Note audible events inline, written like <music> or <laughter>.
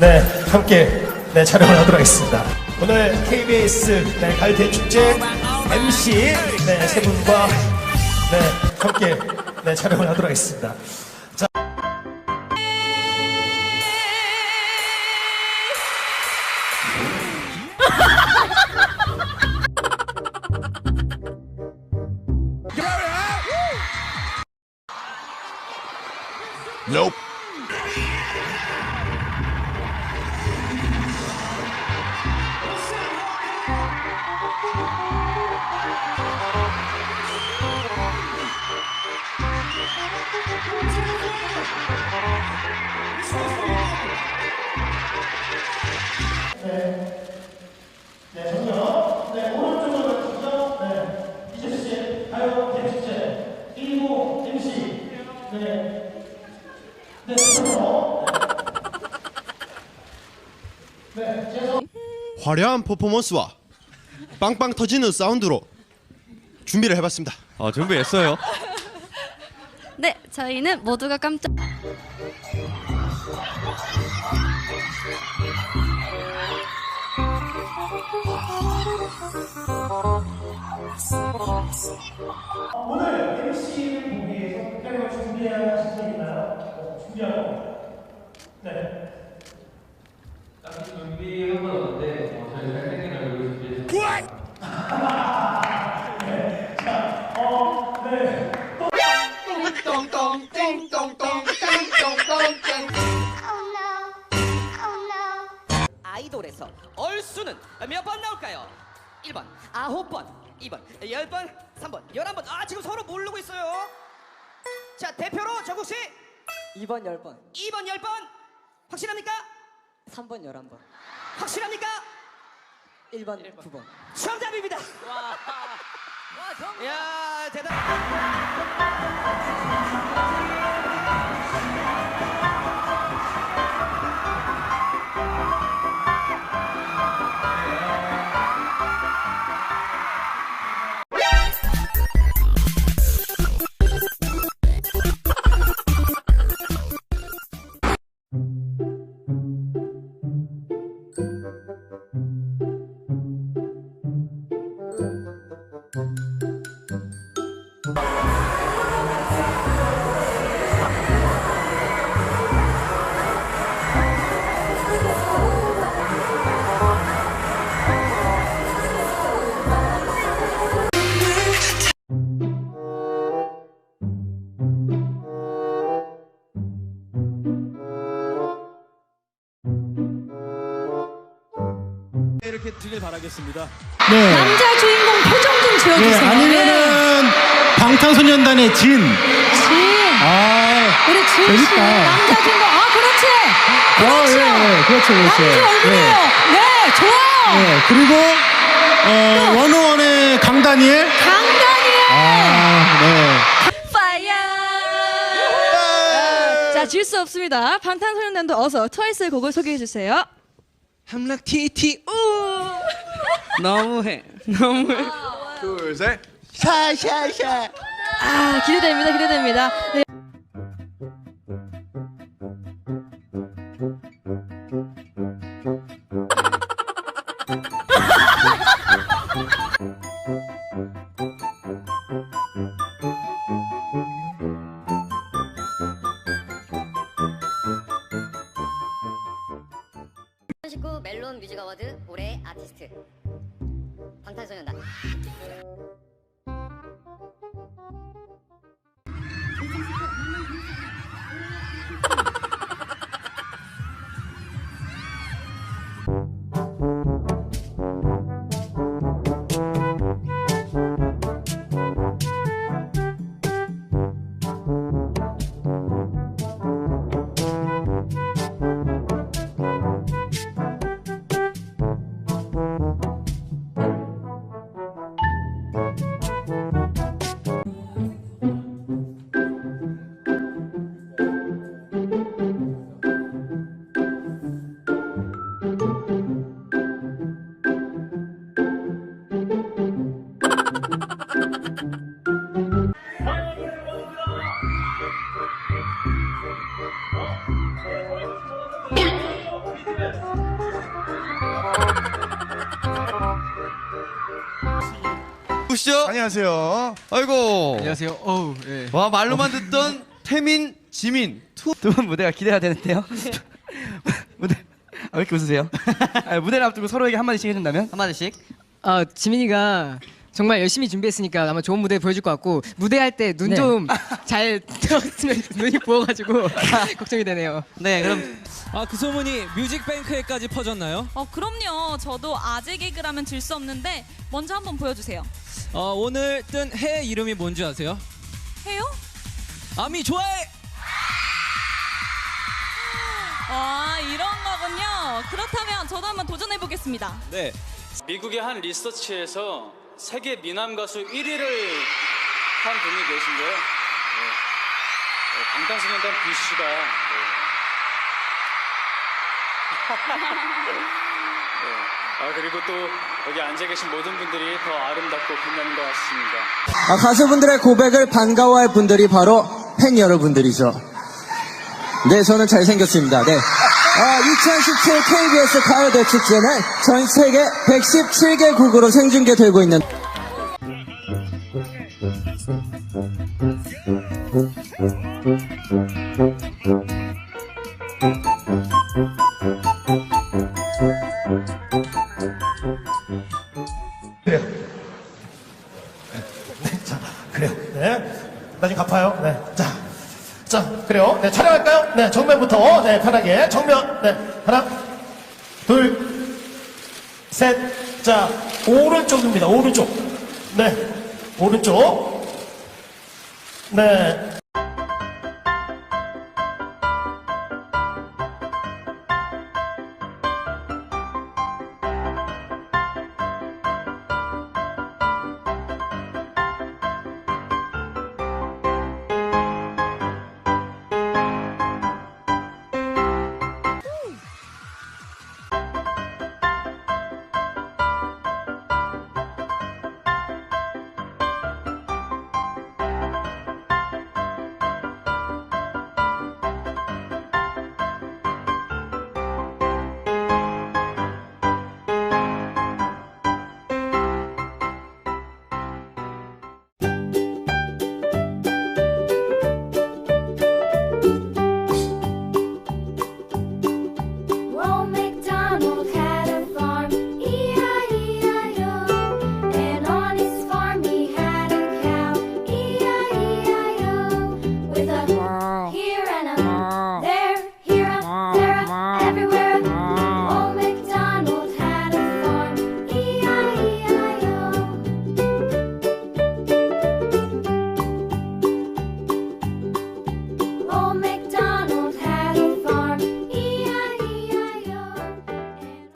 네, 함께 네, 촬영을 하도록 하겠습니다. 오늘 KBS 네, 가을 대축제 MC 네, 세 분과 네, 함께 네, 촬영을 하도록 하겠습니다. 자, Nope. 화려한 퍼포먼스와 빵빵 터지는 사운드로 준비를 해봤습니다. 아, 준비했어요. 네, 저희는 모두가 깜짝 오늘 MC를 보기 위해서 특별히 준비해야 하신 점 있나요? 어, 준비하고 네. Oh 아이돌에서 얼수는 몇 번 나올까요? 1번, 9번, 2번, 10번, 3번, 11번. 아, 지금 서로 모르고 있어요. 자, 대표로 정국 씨. 2번 10번, 2번, 10번. 확실합니까? 3번 11번, 확실합니까? 1번 9번. 정답입니다. 와. 야, 대단. 들길 바라겠습니다. 네. 남자 주인공 표정 좀 네, 지어주세요. 아니면은 방탄소년단의 진. 진. 아, 우리 진 씨. 재밌다. 남자 주인공. 아, 그렇지. 어, 그렇죠. 예, 예, 그렇죠, 그렇죠. 남주 얼굴이에요. 네, 좋아요. 네, 그리고 어, 원호원의 강다니엘. 강다니엘. 아, 네. 파이어. 자, 질 수 없습니다. 방탄소년단도 어서 트와이스의 곡을 소개해 주세요. 함락 TT 우. 너무해. 너무해. 둘, 셋. 아, 기대됩니다. 기대됩니다. 네. 누구시죠? 안녕하세요. 아이고. 안녕하세요. 어우, 예. 와 말로만 듣던 태민, 지민 투. 두분 무대가 기대가 되는데요. <laughs> 무대 아, 왜 이렇게 웃으세요? 아, 무대를 앞두고 서로에게 한마디씩 해준다면? 한마디씩. 아, 지민이가 정말 열심히 준비했으니까 아마 좋은 무대 보여줄 것 같고 무대할 때눈좀잘 뜨었으면 <laughs> 눈이 부어가지고 <laughs> 걱정이 되네요. 네, 그럼 아 그 소문이 뮤직뱅크에까지 퍼졌나요? 어, 그럼요. 저도 아재 개그라면 질 수 없는데 먼저 한번 보여주세요. 어, 오늘 뜬 해 이름이 뭔지 아세요? 해요? 아미 좋아해. 와, 이런 거군요. 그렇다면 저도 한번 도전해 보겠습니다. 네. 미국의 한 리서치에서 세계 미남 가수 1위를 한 분이 계신데요. 네. 방탄소년단 B 씨가 <laughs> 아 그리고 또 여기 앉아 계신 모든 분들이 더 아름답고 빛나는 것 같습니다. 아, 가수분들의 고백을 반가워할 분들이 바로 팬 여러분들이죠. 네, 저는 잘생겼습니다. 네. 아, 2017 KBS 가요대 축제는 전 세계 117개국으로 생중계되고 있는 네, 촬영할까요? 네, 정면부터. 네, 편하게. 정면. 네. 하나, 둘, 셋. 자, 오른쪽입니다. 오른쪽. 네. 오른쪽. 네.